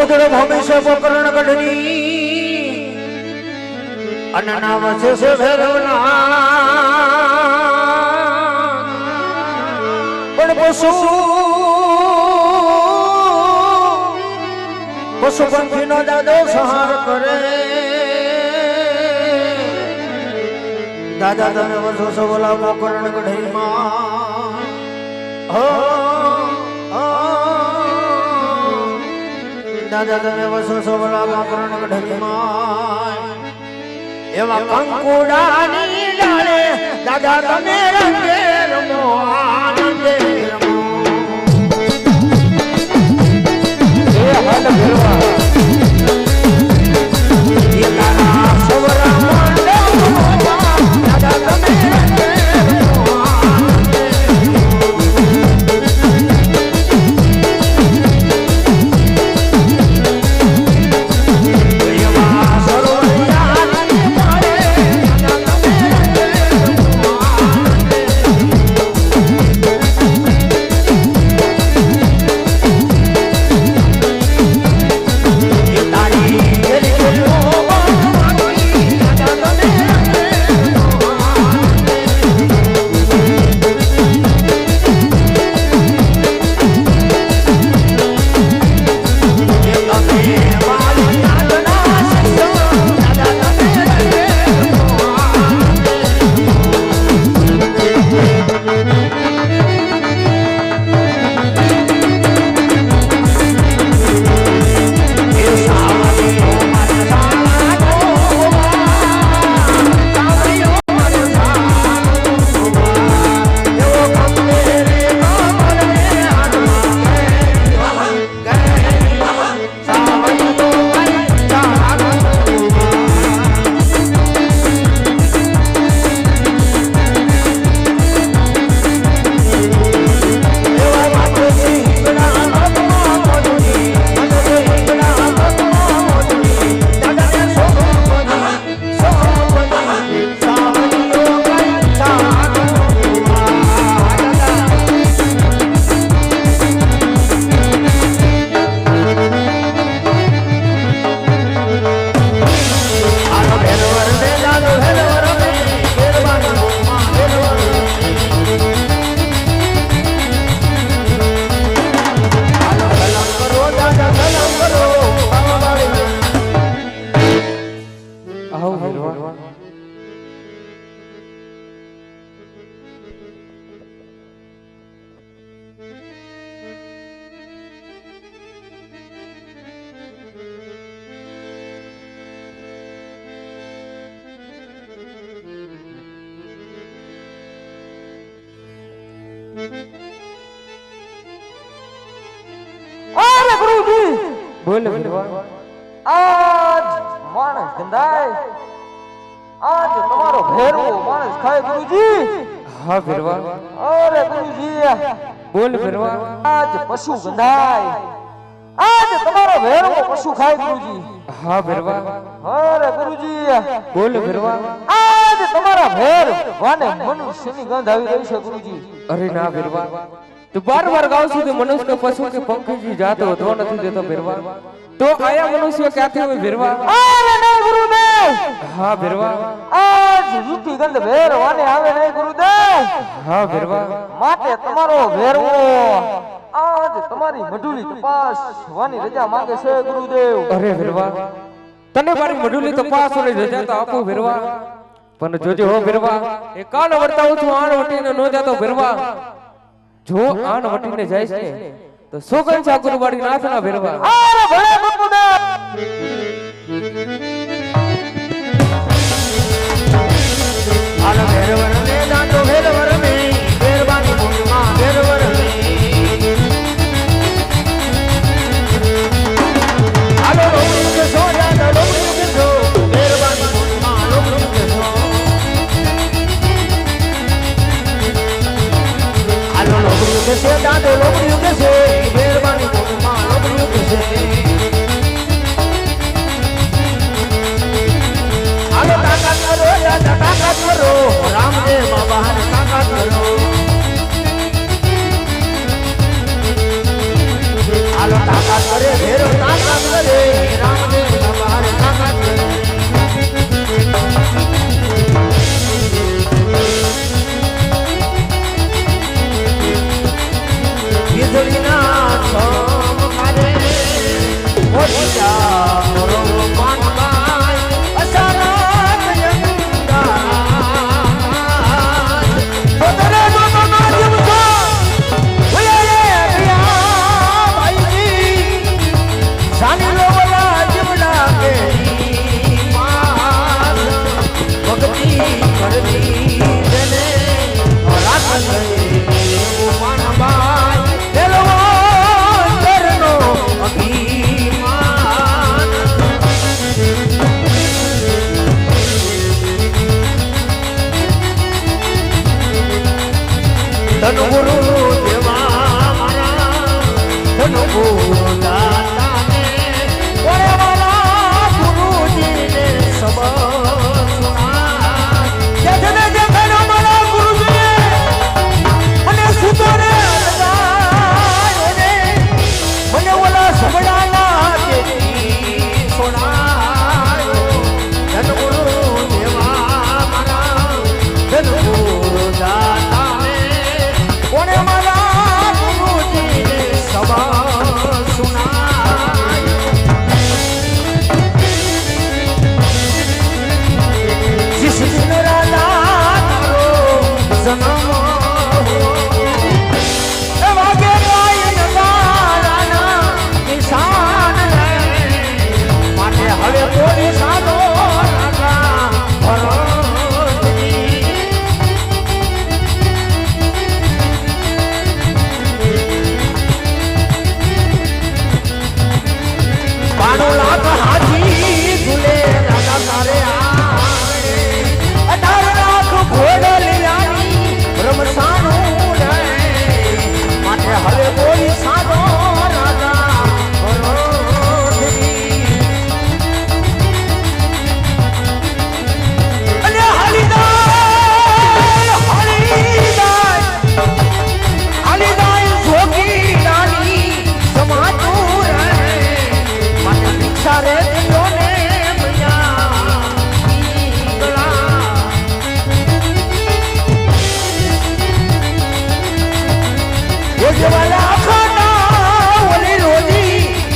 ઉદળ ભૂમિ પોકરણ ગઢની. અને નામ છે છે ભૈરવના પણ પશુ પશુ પંખી નો દાદો સહાર કરે. દાદા, તમે વર્ષો છો બોલા પોકરણ ગઢીમાં. દાદા તમે વસો બોલા પોકરણ ગઢીમાં એવા કંકુડાની ડાળે દાદા તમે રંગે રમો આનંદે રમો. હાલ ભેરવા અરે ગુરુજી! બોલ આજ માણસ ગંધાય. આજ તમારો ભેરવો માણસ ખાય ગુરુજી. હા ભેરવા અરે ગુરુજી. બોલ ભેરવા આજ પશુ ગંધાય. આજ તમારો ભેરવો પશુ ખાય ગુરુજી. હા ભેરવા અરે ગુરુજી. બોલ ભેરવા તમારા ભેર વાને મનુષ્યની ગંધ આવી રહી છે ગુરુજી. અરે ના ભેરવા તું બાર બાર ગાવ સુધી મનુષ્ય કે પશુ કે પંખીજી જાતો હતો નથી દેતો ભેરવા તો આયા મનુષ્ય ક્યાંથી હોય ભેરવા અરે ના ગુરુદેવ! હા ભેરવા આજ રૂપી ગંધ ભેર વાને આવે નહીં ગુરુદેવ! હા ભેરવા માટે તમારો ભેરવો આજ તમારી મઢુલી તપાસ વાની રજા માંગે છે ગુરુદેવ. અરે ભેરવા તને મારી મઢુલી તપાસ અને રજા તો આપો ભેરવા પણ જોજો હો ભેરવા એ કાલ વર્તાવું છું આણ વટીને નો જાતો ભેરવા જો આણ વટીને જાય છે તો સોગન સાકુર વાડી નાથના ભેરવા આ ભલે ગુરુદેવ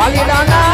રોજી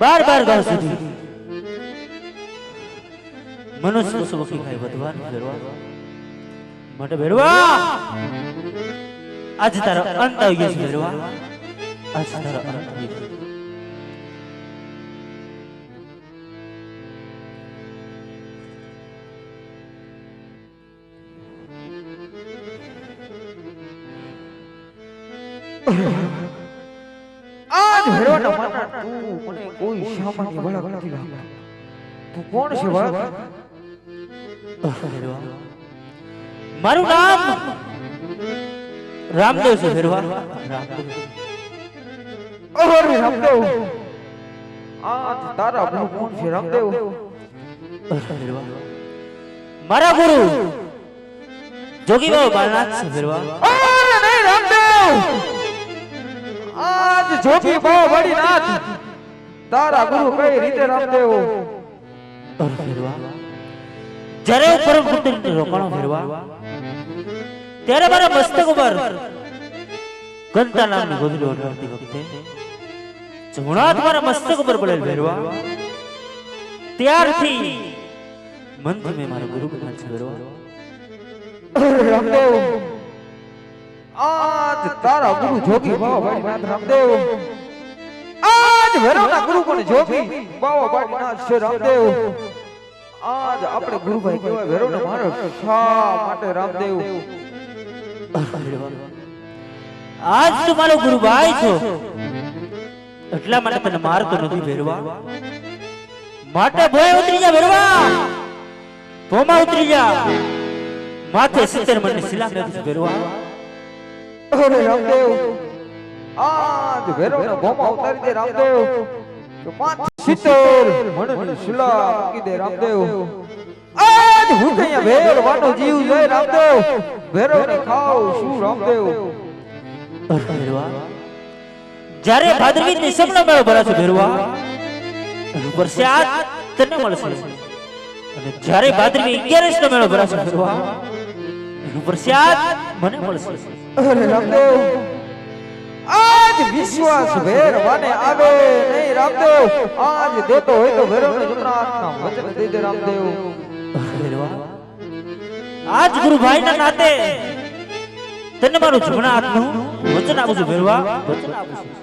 બાર બાર ગાવ સુધી. મનુષ્ય સુખી ખાય, વધવાનું ભેરવા માટે ભેરવા આજ તારો અંત આવી ગયો ભેરવા આજ તારો અંત આવી ગયો આજ કોઈ સામાન્ય વળગ તું કોણ છે વળગ મારું નામ રામદેવ છે ફેરવા. અરે રામદેવ. આ તારા ગુરુ કોણ છે રામદેવ? મારા ગુરુ. જોગી બાબા બાલનાથ છે ફેરવા. અરે નહીં રામદેવ. આજ જોગી બહુ વડી નાથ તારા ગુરુ કઈ રીતે રામદેવ ફેરવા. જ્યારે પરમ પુત્રને રોકાણો ફેરવા. ત્યારે મારા મસ્તક ઉપર ગંતા નામની ગોદડી ઓઢાડતી વખતે જમણાત મારા મસ્તક ઉપર પડેલ ફેરવા. ત્યારથી મનથી મેં મારા ગુરુ જ્ઞાન ફેરવા રામદેવ આજ તારા ગુરુ જોગી બાવા બાળીનાથ રામદેવ આજ વેરાના ગુરુ પણ જોગી. બાવા બાળીનાથ છે રામદેવ. આજ આપણે ગુરુભાઈ કહેવાય ભૈરવને મારો શા માટે રામદેવ? આજ તો મારો ગુરુભાઈ છો. એટલા માટે તને મારતો નથી ભેરવા માટે ભોય ઉતરી જા ભેરવા ભોમાં ઉતરી જા. માથે સિત્તેર મને શિલા નથી ભેરવા અરે રામદેવ. આજ ભૈરવના ભોમાં ઉતારી દે રામદેવ. તો પાંચ સિત્તેર મણની શિલા મૂકી દે રામદેવ. આજ હું કઈયા ભેર વાટો જીવ જોઈ રામદેવ. ભૈરવને ખાવ શું રામદેવ? ભેરવા જ્યારે ભાદરવી નિસમનો મેળો ભરાશે ભેરવા એનું પ્રસાદ તને મળશે. અને જ્યારે ભાદરવી 11 નો મેળો ભરાશે ભેરવા એનું પ્રસાદ મને મળશે. અરે રામદેવ. આજ વિશ્વાસ ભેરવાને આવે નહીં રામદેવ, આજ દેતો હોય તો ભેરવને જમનાથના વચન દઈ દે રામદેવ આજ ગુરુભાઈના નાતે તને મારું જમણા હાથનું વચન આપું છું વેરવા વચન આપું છું